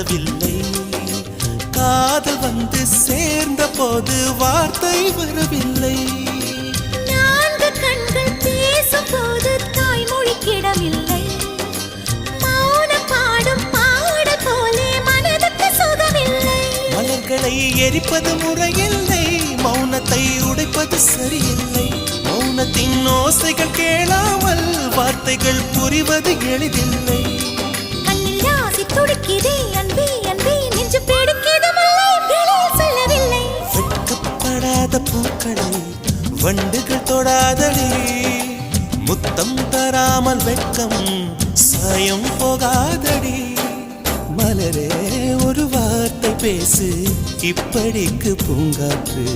வரவில்லை காதல் வந்து சேர்ந்த போது வார்த்தை வரவில்லை. மலர்களை எரிப்பது முறையில்லை. மௌனத்தை உடைப்பது சரியில்லை. மௌனத்தின் ஓசைகள் கேளாமல் வார்த்தைகள் புரிவது எளிதில்லை. கண்ணில் ஆசை துடிக்குதே. வெட்கப்படாத பூக்களை வண்டுகள் தொடாதடி. முத்தம் தராமல் வெட்கம் சாயம் போகாதடி. மலரே ஒரு வார்த்தை பேசு இப்படிக்கு பூங்காற்று